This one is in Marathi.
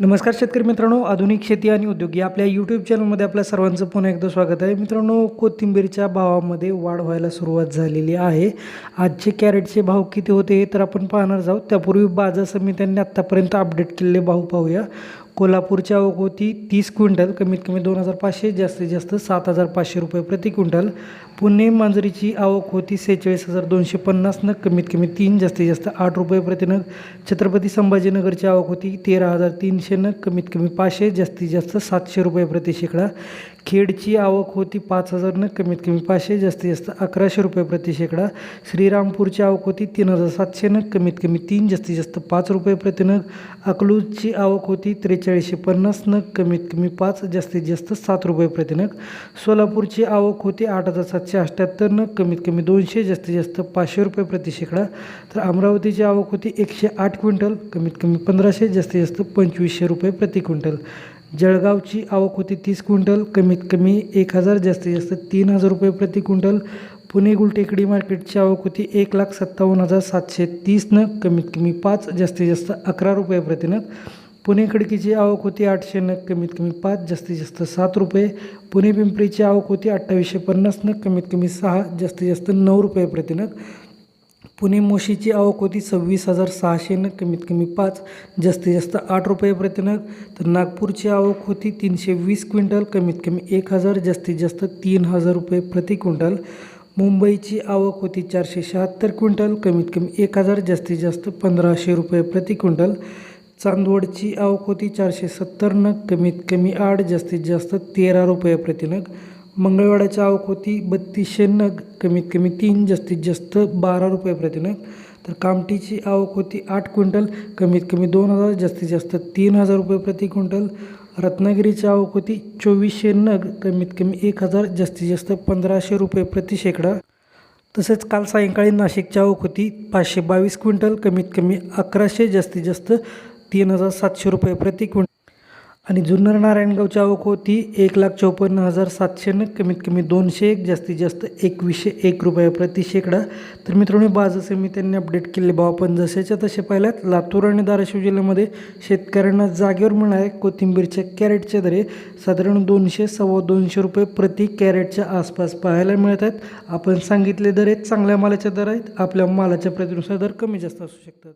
नमस्कार शेतकरी मित्रांनो आधुनिक शेती आणि उद्योग या आपल्या यूट्यूब चॅनलमध्ये आपल्या सर्वांचं पुन्हा एकदा स्वागत आहे. मित्रांनो कोथिंबीरच्या भावामध्ये वाढ व्हायला सुरुवात झालेली आहे. आजचे कॅरेटचे भाव किती होते हे तर आपण पाहणार आहोत. त्यापूर्वी बाजार समित्यांनी आत्तापर्यंत अपडेट केलेले भाव पाहूया. कोल्हापूरची आवक होती तीस क्विंटल कमीत कमी दोन हजार पाचशे जास्तीत जास्त सात हजार पाचशे रुपये प्रति क्विंटल. पुणे मांजरीची आवक होती सेहेचाळीस हजार दोनशे पन्नास नग कमीत कमी तीन जास्तीत जास्त आठ रुपये प्रतिनग छत्रपती संभाजीनगरची आवक होती तेरा हजार तीनशे नग कमीत कमी पाचशे जास्तीत जास्त सातशे रुपये प्रति शेकडा. खेडची आवक होती पाच हजार नग कमीत कमी पाचशे जास्तीत जास्त अकराशे रुपये प्रति शेकडा. श्रीरामपूरची आवक होती तीन हजार सातशे नग कमीत कमी तीन जास्तीत जास्त पाच रुपये प्रतिनग अकलूजची आवक होती चाळीसशे पन्नास नग कमीत कमी पाच जास्तीत जास्त सात रुपये प्रतिनग सोलापूरची आवक होती आठ हजार सातशे अठ्ठ्याहत्तर नग कमीत कमी दोनशे जास्तीत जास्त पाचशे रुपये प्रति शेकडा. तर अमरावतीची आवक होती एकशे आठ क्विंटल कमीत कमी पंधराशे जास्तीत जास्त पंचवीसशे रुपये प्रति क्विंटल. जळगावची आवक होती तीस क्विंटल कमीत कमी एक हजार जास्तीत जास्त तीन हजार रुपये प्रति क्विंटल. पुणे गुलटेकडी मार्केटची आवक होती एक लाख सत्तावन्न हजार सातशे तीस नग कमीत कमी पाच जास्तीत जास्त अकरा रुपये प्रतिनग पुणे खडकीची आवक होती आठशे नग कमीत कमी पाच जास्तीत जास्त सात रुपये. पुणे पिंपरीची आवक होती अठ्ठावीसशे पन्नास नग कमीत कमी सहा जास्तीत जास्त नऊ रुपये प्रतिनग. पुणे मोशीची आवक होती सव्वीस हजार सहाशे नग कमीत कमी पाच जास्तीत जास्त आठ रुपये प्रतिनग. तर नागपूरची आवक होती तीनशे वीस क्विंटल कमीत कमी एक हजार जास्तीत जास्त तीन हजार रुपये प्रति क्विंटल. मुंबईची आवक होती चारशे शहात्तर क्विंटल कमीत कमी एक हजार जास्तीत जास्त पंधराशे रुपये प्रति क्विंटल. चांदवडची आवक होती चारशे सत्तर नग कमीत कमी आठ जास्तीत जास्त तेरा रुपये प्रति नग. मंगळवाड्याची आवक होती बत्तीसशे नग कमीत कमी तीन जास्तीत जास्त बारा रुपये प्रतिनग तर कामठीची आवक होती आठ क्विंटल कमीत कमी दोन हजार जास्तीत जास्त तीन हजार रुपये प्रति क्विंटल. रत्नागिरीची आवक होती चोवीसशे नग कमीत कमी एक हजार जास्तीत जास्त पंधराशे रुपये प्रति शेकडा. तसेच काल सायंकाळी नाशिकची आवक होती पाचशे बावीस क्विंटल कमीत कमी अकराशे जास्तीत जास्त तीन हजार सातशे रुपये प्रति क्विंटल. आणि जुन्नर नारायणगावची आवक होती एक लाख चौपन्न हजार सातशेनं कमीत कमी दोनशे एक जास्तीत जास्त एकवीसशे एक रुपये प्रति शेकडा. तर मित्रांनो बाजार समित्यांनी अपडेट केले भाव आपण जसेच्या तसे पाहिल्यात. लातूर आणि धाराशिव जिल्ह्यामध्ये शेतकऱ्यांना जागेवर मिळणाऱ्या कोथिंबीरच्या कॅरेटच्या दरे साधारण दोनशे सव्वा दोनशे रुपये प्रति कॅरेटच्या आसपास पाहायला मिळत आहेत. आपण सांगितले दर आहेत चांगल्या मालाच्या दर आहेत. आपल्या मालाच्या प्रतिनुसार दर कमी जास्त असू शकतात.